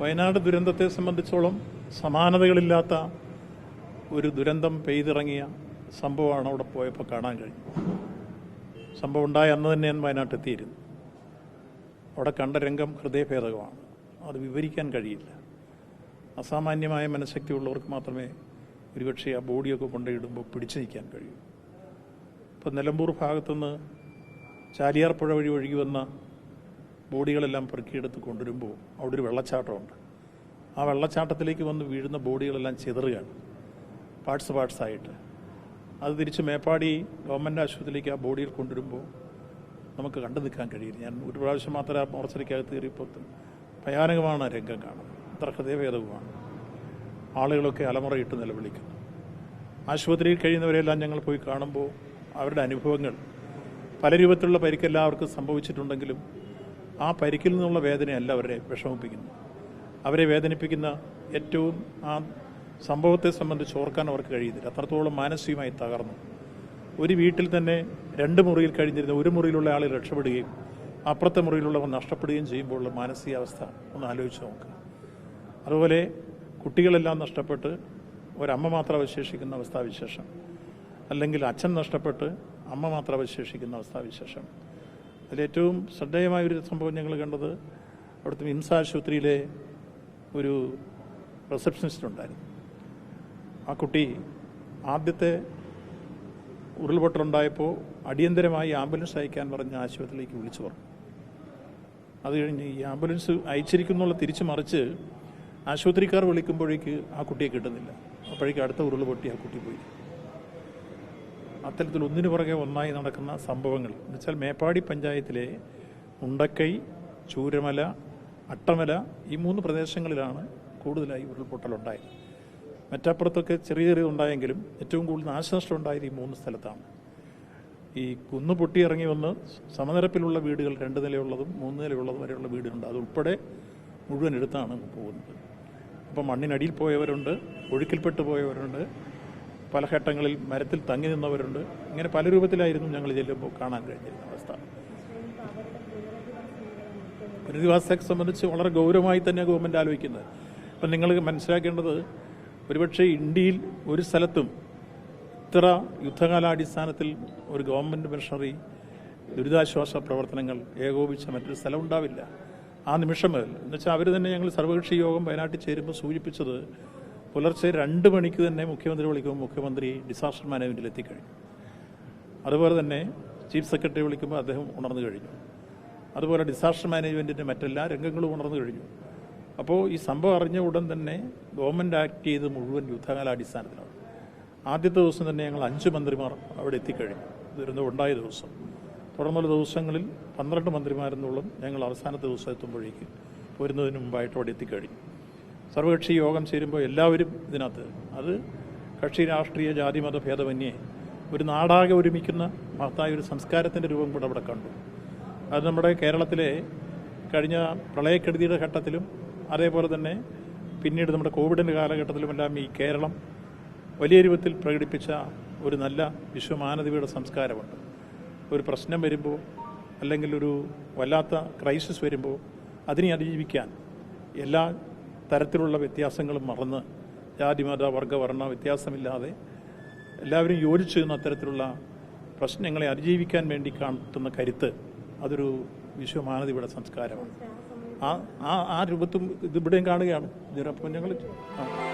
വയനാട് ദുരന്തത്തെ സംബന്ധിച്ചോളം സമാനതകളില്ലാത്ത ഒരു ദുരന്തം പെയ്തിറങ്ങിയ സംഭവമാണ് അവിടെ പോയപ്പോൾ കാണാൻ കഴിഞ്ഞു സംഭവം ഉണ്ടായ അന്ന് തന്നെ ഞാൻ വയനാട്ടിലെത്തിയിരുന്നു അവിടെ കണ്ട രംഗം ഹൃദയഭേദകമാണ്. അത് വിവരിക്കാൻ കഴിയില്ല. അസാമാന്യമായ മനഃശക്തി ഉള്ളവർക്ക് മാത്രമേ ഒരുപക്ഷെ ആ ബോഡിയൊക്കെ കൊണ്ടിടുമ്പോൾ പിടിച്ചു നിൽക്കാൻ കഴിയൂ. ഇപ്പം നിലമ്പൂർ ഭാഗത്തുനിന്ന് ചാലിയാർ പുഴ വഴി ഒഴുകി വന്ന ബോഡികളെല്ലാം പെറുക്കിയെടുത്ത് കൊണ്ടുവരുമ്പോൾ അവിടെ ഒരു വെള്ളച്ചാട്ടമുണ്ട്. ആ വെള്ളച്ചാട്ടത്തിലേക്ക് വന്ന് വീഴുന്ന ബോഡികളെല്ലാം ചിതറുകയാണ്. പാർട്സ് പാർട്സ് ആയിട്ട് അത് തിരിച്ച് മേപ്പാടി ഗവൺമെന്റ് ആശുപത്രിയിലേക്ക് ആ ബോഡികൾ കൊണ്ടുവരുമ്പോൾ നമുക്ക് കണ്ടു നിൽക്കാൻ കഴിയില്ല. ഞാൻ ഒരു പ്രാവശ്യം മാത്രമേ ആ മോർച്ചറിക്കകത്ത് കയറിയപ്പോൾ ഭയാനകമാണ് രംഗം കാണുന്നത്. അത്ര ഹൃദയഭേദവുമാണ്. ആളുകളൊക്കെ അലമുറയിട്ട് നിലവിളിക്കുന്നു. ആശുപത്രിയിൽ കഴിയുന്നവരെല്ലാം ഞങ്ങൾ പോയി കാണുമ്പോൾ അവരുടെ അനുഭവങ്ങൾ പല രൂപത്തിലുള്ള പരിക്കെല്ലാവർക്കും സംഭവിച്ചിട്ടുണ്ടെങ്കിലും ആ പരിക്കിൽ നിന്നുള്ള വേദനയല്ല അവരെ വിഷമിപ്പിക്കുന്നത്. അവരെ വേദനിപ്പിക്കുന്ന ഏറ്റവും ആ സംഭവത്തെ സംബന്ധിച്ച് ഓർക്കാൻ അവർക്ക് കഴിയുന്നില്ല. അത്രത്തോളം മാനസികമായി തകർന്നു. ഒരു വീട്ടിൽ തന്നെ രണ്ട് മുറിയിൽ കഴിഞ്ഞിരുന്ന ഒരു മുറിയിലുള്ള ആളെ രക്ഷപ്പെടുകയും അപ്പുറത്തെ മുറിയിലുള്ളവർ നഷ്ടപ്പെടുകയും ചെയ്യുമ്പോഴുള്ള മാനസികാവസ്ഥ ഒന്ന് ആലോചിച്ച് നോക്കുക അതുപോലെ കുട്ടികളെല്ലാം നഷ്ടപ്പെട്ട് ഒരമ്മ മാത്രം അവശേഷിക്കുന്ന അവസ്ഥാവിശേഷം. അല്ലെങ്കിൽ അച്ഛൻ നഷ്ടപ്പെട്ട് അമ്മ മാത്രം അവശേഷിക്കുന്ന അവസ്ഥാവിശേഷം. അതിലേറ്റവും ശ്രദ്ധേയമായ ഒരു സംഭവം ഞങ്ങൾ കണ്ടത് അവിടുത്തെ മിംസ് ആശുപത്രിയിലെ ഒരു റിസപ്ഷനിസ്റ്റ് ഉണ്ടായിരുന്നു. ആ കുട്ടി ആദ്യത്തെ ഉരുൾപൊട്ടലുണ്ടായപ്പോൾ അടിയന്തരമായി ആംബുലൻസ് അയക്കാൻ പറഞ്ഞ് ആശുപത്രിയിലേക്ക് വിളിച്ചു പറഞ്ഞു. അത് കഴിഞ്ഞ് ഈ ആംബുലൻസ് അയച്ചിരിക്കുന്നുള്ള തിരിച്ചു മറിച്ച് ആശുപത്രിക്കാർ വിളിക്കുമ്പോഴേക്ക് ആ കുട്ടിയെ കിട്ടുന്നില്ല. അപ്പോഴേക്ക് അടുത്ത ഉരുൾ പൊട്ടി ആ കുട്ടി പോയി. അത്തരത്തിൽ ഒന്നിനു പുറകെ ഒന്നായി നടക്കുന്ന സംഭവങ്ങൾ. എന്നുവെച്ചാൽ മേപ്പാടി പഞ്ചായത്തിലെ ഉണ്ടക്കൈ ചൂരമല അട്ടമല ഈ മൂന്ന് പ്രദേശങ്ങളിലാണ് കൂടുതലായി ഉരുൾപൊട്ടലുണ്ടായത്. മറ്റപ്പുറത്തൊക്കെ ചെറിയ ചെറിയ ഉണ്ടായെങ്കിലും ഏറ്റവും കൂടുതൽ നാശനഷ്ടം ഉണ്ടായത് ഈ മൂന്ന് സ്ഥലത്താണ്. ഈ കുന്നു പൊട്ടിയിറങ്ങി വന്ന് സമനിരപ്പിലുള്ള വീടുകൾ രണ്ട് നിലയുള്ളതും മൂന്ന് നിലയുള്ളതും വരെയുള്ള വീടുകളുണ്ട്. അതുൾപ്പെടെ മുഴുവൻ എടുത്താണ് പോകുന്നത്. അപ്പോൾ മണ്ണിനടിയിൽ പോയവരുണ്ട് ഒഴുക്കിൽപ്പെട്ടു പോയവരുണ്ട്. പല ഘട്ടങ്ങളിൽ മരത്തിൽ തങ്ങി നിന്നവരുണ്ട്. ഇങ്ങനെ പല രൂപത്തിലായിരുന്നു ഞങ്ങൾ ചെല്ലുമ്പോൾ കാണാൻ കഴിഞ്ഞിരുന്ന അവസ്ഥ. പുനരധിവാസത്തെ സംബന്ധിച്ച് വളരെ ഗൗരവമായി തന്നെ ഗവൺമെന്റ് ആലോചിക്കുന്നത്. അപ്പം നിങ്ങൾ മനസ്സിലാക്കേണ്ടത് ഒരുപക്ഷെ ഇന്ത്യയിൽ ഒരു സ്ഥലത്തും ഇത്ര യുദ്ധകാലാടിസ്ഥാനത്തിൽ ഒരു ഗവൺമെന്റ് മിഷണറി ദുരിതാശ്വാസ പ്രവർത്തനങ്ങൾ ഏകോപിച്ച മറ്റൊരു സ്ഥലം ഉണ്ടാവില്ല. ആ നിമിഷം മുതൽ. എന്നുവെച്ചാൽ അവർ തന്നെ ഞങ്ങൾ സർവകക്ഷി യോഗം വയനാട്ടിൽ ചേരുമ്പോൾ സൂചിപ്പിച്ചത് പുലർച്ചെ രണ്ട് മണിക്ക് തന്നെ മുഖ്യമന്ത്രി വിളിക്കുമ്പോൾ മുഖ്യമന്ത്രി ഡിസാസ്റ്റർ മാനേജ്മെന്റിൽ എത്തിക്കഴിഞ്ഞു. അതുപോലെ തന്നെ ചീഫ് സെക്രട്ടറി വിളിക്കുമ്പോൾ അദ്ദേഹം ഉണർന്നു കഴിഞ്ഞു. അതുപോലെ ഡിസാസ്റ്റർ മാനേജ്മെന്റിന്റെ മറ്റെല്ലാ രംഗങ്ങളും ഉണർന്നു കഴിഞ്ഞു. അപ്പോൾ ഈ സംഭവം അറിഞ്ഞ ഉടൻ തന്നെ ഗവൺമെന്റ് ആക്ട് ചെയ്ത് മുഴുവൻ യുദ്ധകാലാടിസ്ഥാനത്തിലാണ്. ആദ്യത്തെ ദിവസം തന്നെ ഞങ്ങൾ അഞ്ച് മന്ത്രിമാർ അവിടെ എത്തിക്കഴിഞ്ഞു. ദുരന്തം ഉണ്ടായ ദിവസം. തുടർന്നുള്ള ദിവസങ്ങളിൽ പന്ത്രണ്ട് മന്ത്രിമാരെന്നോളം ഞങ്ങൾ അവസാനത്തെ ദിവസം എത്തുമ്പോഴേക്ക് വരുന്നതിന് മുമ്പായിട്ട് അവിടെ എത്തിക്കഴിഞ്ഞു. സർവകക്ഷി യോഗം ചേരുമ്പോൾ എല്ലാവരും ഇതിനകത്ത്. അത് കക്ഷി രാഷ്ട്രീയ ജാതി മത ഭേദമന്യേ ഒരു നാടാകെ ഒരുമിക്കുന്ന മഹത്തായ ഒരു സംസ്കാരത്തിന്റെ രൂപം കൂടെ അവിടെ കണ്ടു. അത് നമ്മുടെ കേരളത്തിലെ കഴിഞ്ഞ പ്രളയക്കെടുതിയുടെ ഘട്ടത്തിലും അതേപോലെ തന്നെ പിന്നീട് നമ്മുടെ കോവിഡിന്റെ കാലഘട്ടത്തിലുമെല്ലാം ഈ കേരളം വലിയ രൂപത്തിൽ പ്രകടിപ്പിച്ച ഒരു നല്ല വിശ്വമാനതയുടെ സംസ്കാരമുണ്ട്. ഒരു പ്രശ്നം വരുമ്പോൾ അല്ലെങ്കിൽ ഒരു വല്ലാത്ത ക്രൈസിസ് വരുമ്പോൾ അതിനെ അതിജീവിക്കാൻ എല്ലാ തരത്തിലുള്ള വ്യത്യാസങ്ങളും മറന്ന് ജാതി മത വർഗ വർണ വ്യത്യാസമില്ലാതെ എല്ലാവരും യോജിച്ചു എന്ന അത്തരത്തിലുള്ള പ്രശ്നങ്ങളെ അതിജീവിക്കാൻ വേണ്ടി കാണുന്ന കരുത്ത് അതൊരു വിശ്വമാനവിയുടെ സംസ്കാരമാണ്. ആ ആ ആ രൂപത്തും ഇതിവിടെയും കാണുകയാണ്. ഇതിനൊപ്പം ഞങ്ങൾ ആ.